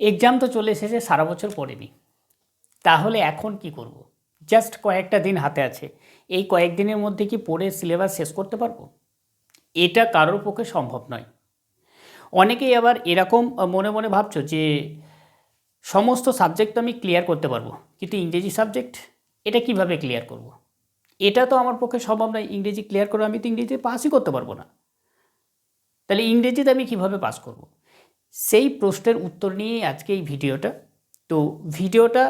Exam তো চলে এসেছে, সারা বছর পড়েনি তাহলে এখন কি করব। জাস্ট কয়েকটা দিন হাতে আছে এই কয়েকদিনের মধ্যে কি পড়ে সিলেবাস শেষ করতে পারব এটা কারোর পক্ষে সম্ভব নয় অনেকেই আবার এরকম মনে মনে ভাবছ যে, সমস্ত সাবজেক্ট তো আমি ক্লিয়ার করতে পারব, কিন্তু ইংরেজি সাবজেক্ট এটা কীভাবে ক্লিয়ার করব। এটা তো আমার পক্ষে সম্ভব নয় ইংরেজি ক্লিয়ার করে আমি তো ইংরেজিতে পাসই করতে পারব না তাহলে ইংরেজিতে আমি কীভাবে পাস করব। সেই প্রশ্নের উত্তর নিয়ে আজকে এই ভিডিওটা। তো ভিডিওটা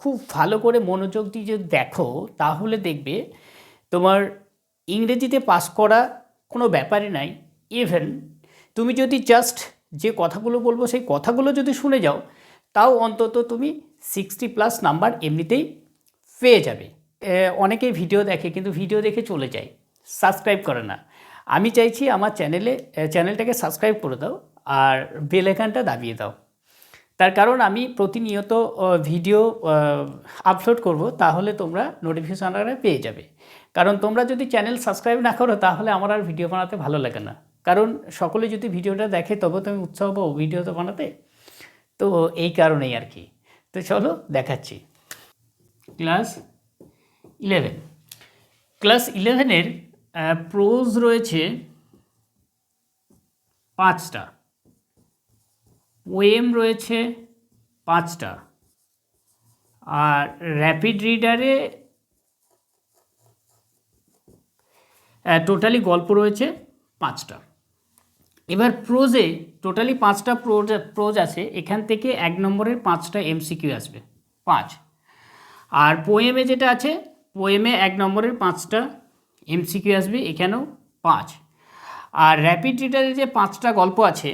খুব ভালো করে মনোযোগ দিয়ে যদি দেখো, তাহলে দেখবে তোমার ইংরেজিতে পাস করা কোনো ব্যাপারই নাই। ইভেন তুমি যদি জাস্ট যে কথাগুলো বলব, সেই কথাগুলো যদি শুনে যাও, তাও অন্তত তুমি সিক্সটি প্লাস নাম্বার এমনিতেই পেয়ে যাবে। অনেকেই ভিডিও দেখে, কিন্তু ভিডিও দেখে চলে যায়। সাবস্ক্রাইব করে না। আমি চাইছি আমার চ্যানেলে চ্যানেলটাকে সাবস্ক্রাইব করে দাও। আর বেল আইকনটা দাবিয়ে দাও। তার কারণ আমি প্রতিনিয়ত ভিডিও আপলোড করব, তাহলে তোমরা নোটিফিকেশন পেয়ে যাবে। কারণ তোমরা যদি চ্যানেল সাবস্ক্রাইব না করো, তাহলে আমার আর ভিডিও বানাতে ভালো লাগে না। কারণ সকলে যদি ভিডিওটা দেখে তবে তুমি উৎসাহ পাবো ভিডিওটা বানাতে। তো এই কারণেই আর কি। তো চলো দেখাচ্ছি। ক্লাস ইলেভেন ক্লাস ইলেভেনের প্রোজ রয়েছে পাঁচটা। পোয়েম রয়েছে পাঁচটা। আর র্যাপিড রিডারে টোটালি গল্প রয়েছে পাঁচটা। এবার প্রোজে টোটালি পাঁচটা প্রোজ প্রোজ আছে, এখান থেকে এক নম্বরের পাঁচটা এমসিকিউ আসবে, পাঁচ। আর পোয়েমে যেটা আছে, পোয়েমে এক নম্বরের পাঁচটা এমসিকিউ আসবে, এখানেও পাঁচ। আর র্যাপিড রিডারে যে পাঁচটা গল্প আছে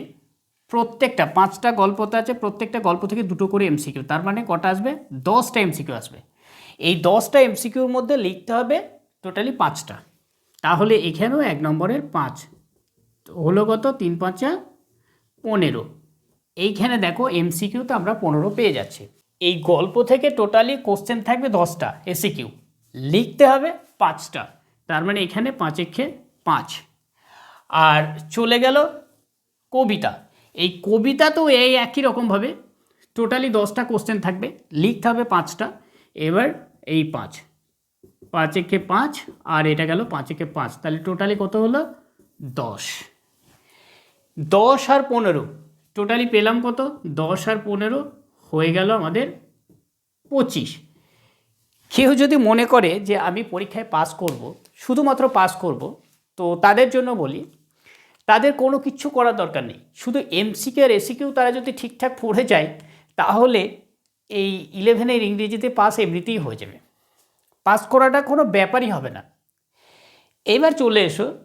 প্রত্যেকটা, পাঁচটা গল্পতে আছে, প্রত্যেকটা গল্প থেকে দুটো করে এমসিকিউ তার মানে কটা আসবে? দশটা এমসিকিউ আসবে। এই দশটা এমসিকিউর মধ্যে লিখতে হবে টোটালি পাঁচটা। তাহলে এখানেও এক নম্বরের পাঁচ। হলো কত? তিন পাঁচা পনেরো। এইখানে দেখো এমসিকিউতে আমরা পনেরো পেয়ে যাচ্ছি। এই গল্প থেকে টোটালি কোশ্চেন থাকবে দশটা এসিকিউ লিখতে হবে পাঁচটা, তার মানে এখানে পাঁচ এক্ষে পাঁচ। আর চলে গেল কবিতা। এই কবিতা তো এই একই রকমভাবে টোটালি দশটা কোশ্চেন থাকবে। লিখতে হবে পাঁচটা। এবার এই পাঁচ। পাঁচ একে পাঁচ আর এটা গেল পাঁচ একে পাঁচ। তাহলে টোটালি কত হলো? দশ। দশ আর পনেরো। টোটালি পেলাম কত? দশ আর পনেরো হয়ে গেল আমাদের পঁচিশ। কেউ যদি মনে করে যে আমি পরীক্ষায় পাস করব, শুধুমাত্র পাস করব, তো তাদের জন্য বলি তাদের কোনো কিছু করার দরকার নেই। শুধু এমসিকিউ আর এসিকিউ তারা যদি ঠিকঠাক পড়ে যায়, তাহলে এই ইলেভেনের ইংরেজিতে পাস এমনিতেই হয়ে যাবে। পাস করাটা কোনো ব্যাপারই হবে না। এবার চলে এসো।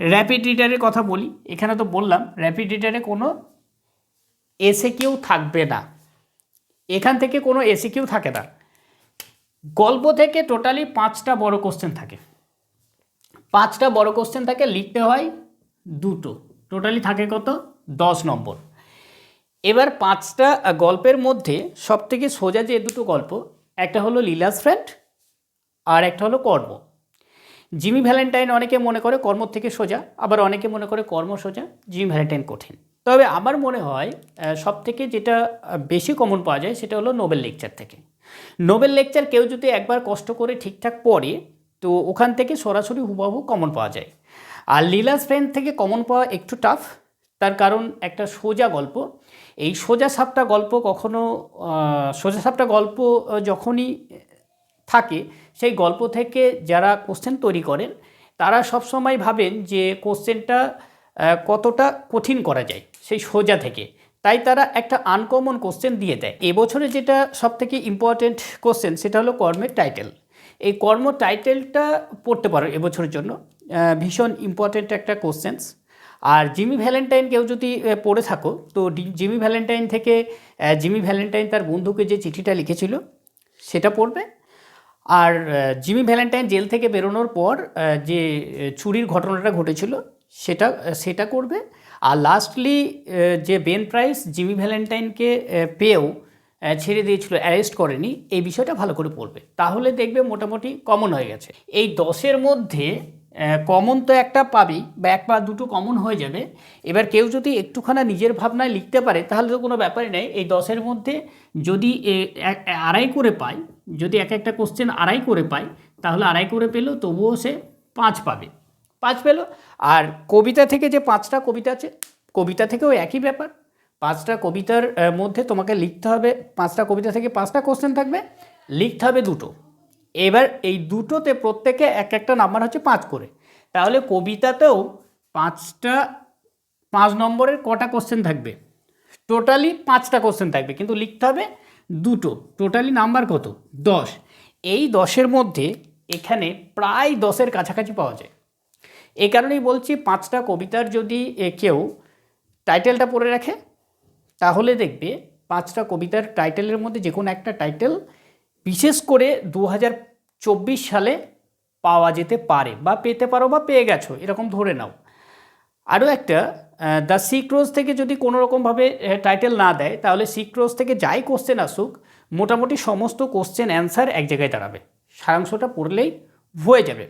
র্যাপিড রিডারের কথা বলি। এখানে তো বললাম র্যাপিড রিডারে কোনো এসে কেউ থাকবে না। এখান থেকে কোনো এসে কেউ থাকে না। গল্প থেকে টোটালি পাঁচটা বড় কোশ্চেন থাকে। পাঁচটা বড় কোশ্চেন থাকে লিখতে হয় দুটো। টোটালি থাকে কত? দশ নম্বর। এবার পাঁচটা গল্পের মধ্যে সবথেকে সোজা যে দুটো গল্প, একটা হলো লীলাস ফ্রেন্ড আর একটা হলো কর্ম। জিমি ভ্যালেন্টাইন অনেকে মনে করে কর্ম থেকে সোজা, আবার অনেকে মনে করে কর্ম সোজা, জিমি ভ্যালেন্টাইন কঠিন। তবে আমার মনে হয় সব থেকে যেটা বেশি কমন পাওয়া যায় সেটা হলো নোবেল লেকচার থেকে। নোবেল লেকচার কেউ যদি একবার কষ্ট করে ঠিকঠাক পড়ে, তো ওখান থেকে সরাসরি হুবাহু কমন পাওয়া যায়। আর লীলাস ফ্রেন্ড থেকে কমন পাওয়া একটু টাফ তার কারণ একটা সোজা গল্প। এই সোজা সাপটা গল্প কখনো সোজা সাপটা গল্প যখনই থাকে, সেই গল্প থেকে যারা কোশ্চেন তৈরি করেন, তারা সবসময় ভাবেন যে কোশ্চেনটা কতটা কঠিন করা যায় সেই সোজা থেকে। তাই তারা একটা আনকমন কোশ্চেন দিয়ে দেয়। এবছরে যেটা সবথেকে ইম্পর্টেন্ট কোশ্চেন সেটা হলো কর্মের টাইটেল এই কর্ম টাইটেলটা পড়তে পারো এবছরের জন্য। ভীষণ ইম্পর্টেন্ট একটা কোশ্চেন্স আর জিমি ভ্যালেন্টাইন কেউ যদি পড়ে থাকো, তো জিমি ভ্যালেন্টাইন থেকে জিমি ভ্যালেন্টাইন তার বন্ধুকে যে চিঠিটা লিখেছিল, সেটা পড়বে। আর জিমি ভ্যালেন্টাইন জেল থেকে বেরোনোর পর যে চুরির ঘটনাটা ঘটেছিল, সেটা সেটা করবে। আর লাস্টলি যে বেন প্রাইস জিমি ভ্যালেন্টাইনকে পেয়েও ছেড়ে দিয়েছিল অ্যারেস্ট করেনি, এই বিষয়টা ভালো করে পড়বে। তাহলে দেখবে মোটামুটি কমন হয়ে গেছে। এই দশের মধ্যে কমন তো একটা পাবি বা এক বা দুটো কমন হয়ে যাবে। এবার কেউ যদি একটুখানা নিজের ভাবনায় লিখতে পারে, তাহলে তো কোনো ব্যাপারই নেই। এই দশের মধ্যে যদি আড়াই করে পায়, যদি এক একটা কোশ্চেন আড়াই করে পায়, তাহলে আড়াই করে পেলেও তবুও সে পাঁচ পাবে। পাঁচ পেল। আর কবিতা থেকে যে পাঁচটা কবিতা আছে, কবিতা থেকেও একই ব্যাপার। পাঁচটা কবিতার মধ্যে তোমাকে লিখতে হবে, পাঁচটা কবিতা থেকে পাঁচটা কোশ্চেন থাকবে, লিখতে হবে দুটো। এবার এই দুটোতে প্রত্যেকে এক একটা নাম্বার হচ্ছে পাঁচ করে। তাহলে কবিতাতেও পাঁচটা পাঁচ নম্বরের কটা কোশ্চেন থাকবে? টোটালি পাঁচটা কোশ্চেন থাকবে কিন্তু লিখতে হবে দুটো। টোটালি নাম্বার কত? দশ। এই দশের মধ্যে এখানে প্রায় দশের কাছাকাছি পাওয়া যায়। এই কারণেই বলছি পাঁচটা কবিতার যদি এ, কেউ টাইটেলটা পড়ে রাখে তাহলে দেখবে পাঁচটা কবিতার টাইটেলের মধ্যে যে কোনো একটা টাইটেল বিশেষ করে দু হাজার চব্বিশ সালে পাওয়া যেতে পারে বা পেতে পারো বা পেয়ে গেছো, এরকম ধরে নাও। আরও একটা দ্য সিক্রোজ থেকে যদি কোনো রকমভাবে টাইটেল না দেয়, তাহলে সিক্রোজ থেকে যাই কোশ্চেন আসুক, মোটামুটি সমস্ত কোশ্চেন অ্যান্সার এক জায়গায় দাঁড়াবে। সারাংশটা পড়লেই হয়ে যাবে।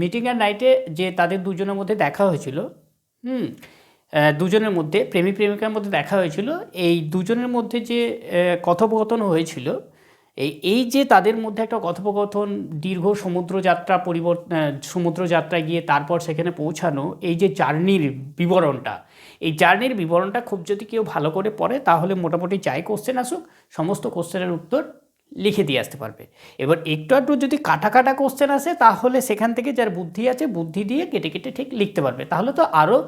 মিটিং অ্যান্ড নাইটে যে তাদের দুজনের মধ্যে দেখা হয়েছিল, হুম দুজনের মধ্যে প্রেমিক প্রেমিকার মধ্যে দেখা হয়েছিল, এই দুজনের মধ্যে যে কথোপকথন হয়েছিল এই এই যে তাদের মধ্যে একটা কথোপকথন, দীর্ঘ সমুদ্রযাত্রা পরিবর্তন সমুদ্রযাত্রায় গিয়ে তারপর সেখানে পৌঁছানো, এই যে জার্নির বিবরণটা, এই জার্নির বিবরণটা খুব যদি কেউ ভালো করে পড়ে, তাহলে মোটামুটি যাই কোশ্চেন আসুক, সমস্ত কোশ্চেনের উত্তর লিখে দিয়ে আসতে পারবে। এবার একটু একটু যদি কাটা কাটা কোশ্চেন আসে, তাহলে সেখান থেকে যার বুদ্ধি আছে, বুদ্ধি দিয়ে কেটে কেটে ঠিক লিখতে পারবে। তাহলে তো আরও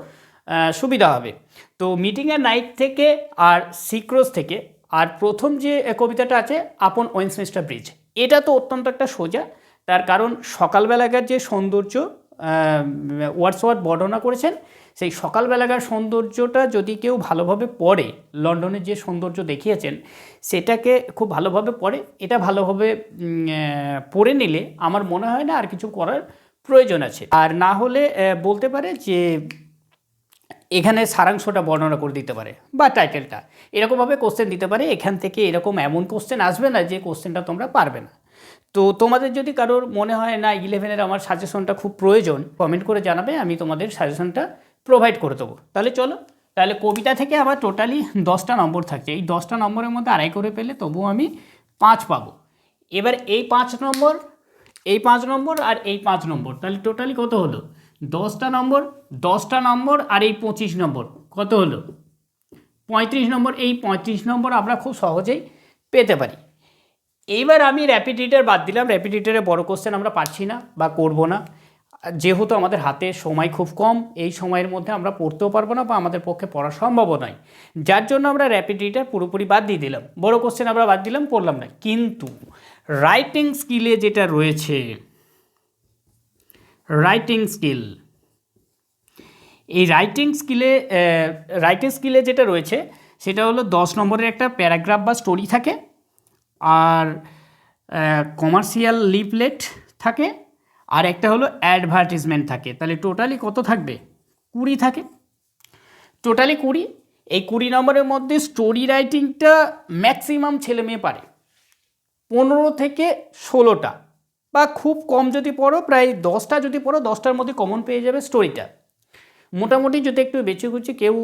সুবিধা হবে। তো মিটিংয়ের নাইট থেকে আর সিক্রোজ থেকে আর প্রথম যে কবিতাটা আছে, আপন ওয়েন্সমিস্টার ব্রিজ, এটা তো অত্যন্ত একটা সোজা। তার কারণ সকালবেলাকার যে সৌন্দর্য ওয়ার্ডসওয়ার্ড বর্ণনা করেছেন, সেই সকালবেলাকার সৌন্দর্যটা যদি কেউ ভালোভাবে পড়ে লন্ডনের যে সৌন্দর্য দেখিয়েছেন, সেটাকে খুব ভালোভাবে পড়ে, এটা ভালোভাবে পড়ে নিলে আমার মনে হয় না আর কিছু করার প্রয়োজন আছে। আর না হলে বলতে পারে যে এখানে সারাংশটা বর্ণনা করে দিতে পারে বা টাইটেলটা এরকমভাবে কোশ্চেন দিতে পারে, এখান থেকে এরকম এমন কোশ্চেন আসবে না যে কোশ্চেনটা তোমরা পারবে না। তো তোমাদের যদি কারোর মনে হয়, না ইলেভেনের আমার সাজেশনটা খুব প্রয়োজন কমেন্ট করে জানাবে, আমি তোমাদের সাজেশনটা প্রোভাইড করে দেবো। তাহলে চলো, তাহলে কবিতা থেকে আমার টোটালি দশটা নম্বর থাকছে। এই দশটা নম্বরের মধ্যে আড়াই করে পেলে তবুও আমি পাঁচ পাবো। এবার এই পাঁচ নম্বর, এই পাঁচ নম্বর আর এই পাঁচ নম্বর, তাহলে টোটালি কত হলো? দশটা নম্বর দশটা নম্বর আর এই পঁচিশ নম্বর। কত হলো? পঁয়ত্রিশ নম্বর, এই পঁয়ত্রিশ নম্বর আমরা খুব সহজেই পেতে পারি। এইবার আমি র্যাপিড রিডার বাদ দিলাম। র্যাপিড রিডারে বড় কোশ্চেন আমরা পারছি না বা করব না। যেহেতু আমাদের হাতে সময় খুব কম, এই সময়ের মধ্যে আমরা পড়তেও পারব না বা আমাদের পক্ষে পড়া সম্ভব নয়। যার জন্য আমরা র্যাপিড রিডার পুরোপুরি বাদ দিয়ে দিলাম। বড় কোশ্চেন আমরা বাদ দিলাম পড়লাম না। কিন্তু রাইটিং স্কিলে যেটা রয়েছে রাইটিং স্কিল এই রাইটিং স্কিলে রাইটিং স্কিলে যেটা রয়েছে, সেটা হলো দশ নম্বরের একটা প্যারাগ্রাফ বা স্টোরি থাকে, আর কমার্শিয়াল লিফলেট থাকে, আর একটা হলো অ্যাডভার্টিজমেন্ট থাকে। তাহলে টোটালি কত থাকবে? কুড়ি থাকে। টোটালি কুড়ি। এই কুড়ি নম্বরের মধ্যে স্টোরি রাইটিংটা ম্যাক্সিমাম ছেলে মেয়ে পারে। পনেরো থেকে ষোলোটা। বা খুব কম যদি পড়ো, প্রায় দশটা যদি পড়ো, দশটার মধ্যে কমন পেয়ে যাবে স্টোরিটা মোটামুটি যদি একটু বেছে কুচি কেউ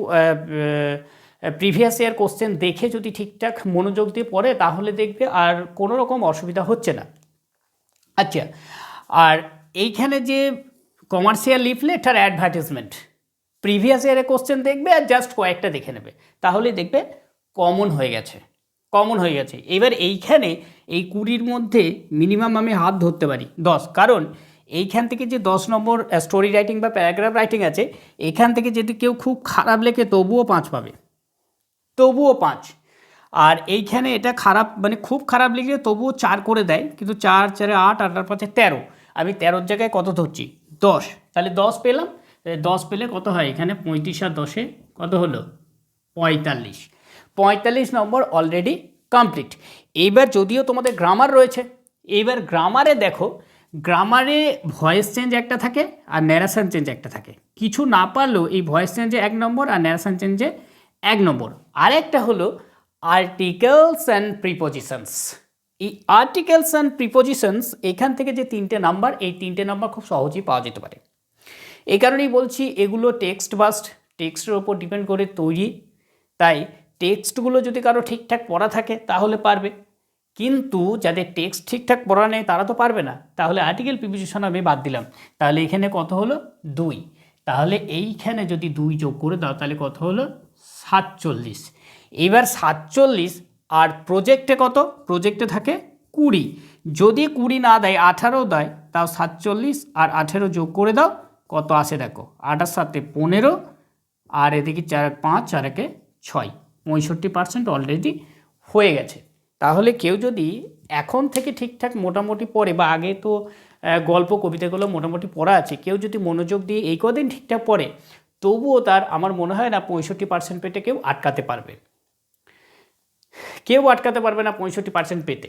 প্রিভিয়াস ইয়ার কোশ্চেন দেখে যদি ঠিকঠাক মনোযোগ দিয়ে পড়ে, তাহলে দেখবে আর কোনো রকম অসুবিধা হচ্ছে না। আচ্ছা আর এইখানে যে কমার্শিয়াল লিফলেট আর অ্যাডভার্টিসমেন্ট প্রিভিয়াস ইয়ারে কোশ্চেন দেখবে আর জাস্ট কয়েকটা দেখে নেবে। তাহলেই দেখবে কমন হয়ে গেছে। কমন হয়ে গেছে। এবার এইখানে এই কুড়ির মধ্যে মিনিমাম আমি হাত ধরতে পারি, দশ। কারণ এইখান থেকে যে দশ নম্বর স্টোরি রাইটিং বা প্যারাগ্রাফ রাইটিং আছে, এখান থেকে যদি কেউ খুব খারাপ লেখে, তবুও পাঁচ পাবে। তবুও পাঁচ। আর এইখানে এটা খারাপ মানে খুব খারাপ লিখলে তবুও চার করে দেয়, কিন্তু চার, চারে আট আট পাঁচে তেরো। আমি তেরোর জায়গায় কত ধরছি? দশ। তাহলে দশ পেলাম দশ পেলে কত হয়? এখানে পঁয়ত্রিশ আর দশে কত হলো? পঁয়তাল্লিশ। পঁয়তাল্লিশ নম্বর অলরেডি কমপ্লিট এইবার যদিও তোমাদের গ্রামার রয়েছে, এইবার গ্রামারে দেখো গ্রামারে ভয়েস চেঞ্জ একটা থাকে আর ন্যারেশন চেঞ্জ একটা থাকে। কিছু না পারলেও এই ভয়েস চেঞ্জে এক নম্বর আর ন্যারেশন চেঞ্জে এক নম্বর। আরেকটা হলো আর্টিকেলস অ্যান্ড প্রিপোজিশনস এই আর্টিকেলস অ্যান্ড প্রিপোজিশনস এখান থেকে যে তিনটে নাম্বার এই তিনটে নাম্বার খুব সহজেই পাওয়া যেতে পারে। এই কারণেই বলছি, এগুলো টেক্সট বাস্ট টেক্সটের ওপর ডিপেন্ড করে তৈরি। তাই টেক্সটগুলো যদি কারও ঠিকঠাক পড়া থাকে, তাহলে পারবে। কিন্তু যাদের টেক্সট ঠিকঠাক পড়া নেই, তারা তো পারবে না। তাহলে আর্টিকেল প্রিপোজিশন আমি বাদ দিলাম। তাহলে এখানে কত হলো? দুই। তাহলে এইখানে যদি দুই যোগ করে দাও, তাহলে কত হলো? সাতচল্লিশ। এবার সাতচল্লিশ আর প্রজেক্টে কত? প্রজেক্টে থাকে কুড়ি। যদি কুড়ি না দেয়, আঠারো দেয়, তাও সাতচল্লিশ আর আঠেরো যোগ করে দাও, কত আসে দেখো? আটার সাথে পনেরো, আর এদিকে চার পাঁচ, চার একে ছয়। পঁয়ষট্টি পার্সেন্ট অলরেডি হয়ে গেছে। তাহলে কেউ যদি এখন থেকে ঠিকঠাক মোটামুটি পড়ে বা আগে তো গল্প, কবিতাগুলো মোটামুটি পড়া আছে, কেউ যদি মনোযোগ দিয়ে এই কদিন ঠিকঠাক পড়ে, তবুও তার আমার মনে হয় না পঁয়ষট্টি পার্সেন্ট পেতে কেউ আটকাতে পারবে। কেউ আটকাতে পারবে না পঁয়ষট্টি পার্সেন্ট পেতে।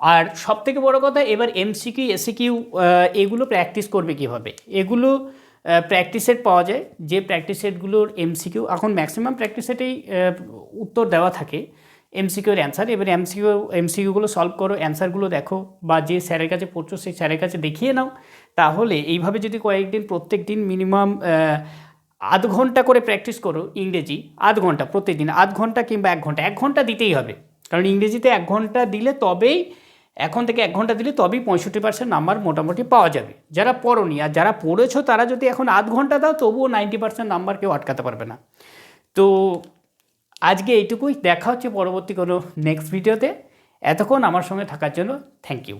আর সব থেকে বড় কথা, এবার এমসিকিউ এসিকিউ এগুলো প্র্যাকটিস করবে কীভাবে? এগুলো প্র্যাকটিস সেট পাওয়া যায়। যে প্র্যাকটিস সেটগুলোর এমসিকিউ এখন ম্যাক্সিমাম প্র্যাকটিস সেটেই উত্তর দেওয়া থাকে এমসিকিউর অ্যান্সার এবার এমসিকিউ এমসিকিউগুলো সলভ করো অ্যান্সারগুলো দেখো বা যে স্যারের কাছে পড়ছো, সেই স্যারের কাছে দেখিয়ে নাও। তাহলে এইভাবে যদি কয়েকদিন প্রত্যেক দিন মিনিমাম আধ ঘণ্টা করে প্র্যাকটিস করো ইংরেজি, আধ ঘণ্টা প্রত্যেকদিন, আধ ঘণ্টা কিংবা এক ঘণ্টা এক ঘণ্টা দিতেই হবে। কারণ ইংরেজিতে এক ঘণ্টা দিলে তবেই এখন থেকে এক ঘণ্টা দিলে তবেই পঁয়ষট্টি পার্সেন্ট নাম্বার মোটামুটি পাওয়া যাবে। যারা পড়নি আর যারা পড়েছো তারা যদি এখন আধ ঘণ্টা দাও, তবুও নাইনটি পার্সেন্ট নাম্বার কেউ আটকাতে পারবে না। তো আজকে এইটুকুই। দেখা হচ্ছে পরবর্তী কোনো নেক্সট ভিডিওতে এতক্ষণ আমার সঙ্গে থাকার জন্য থ্যাংক ইউ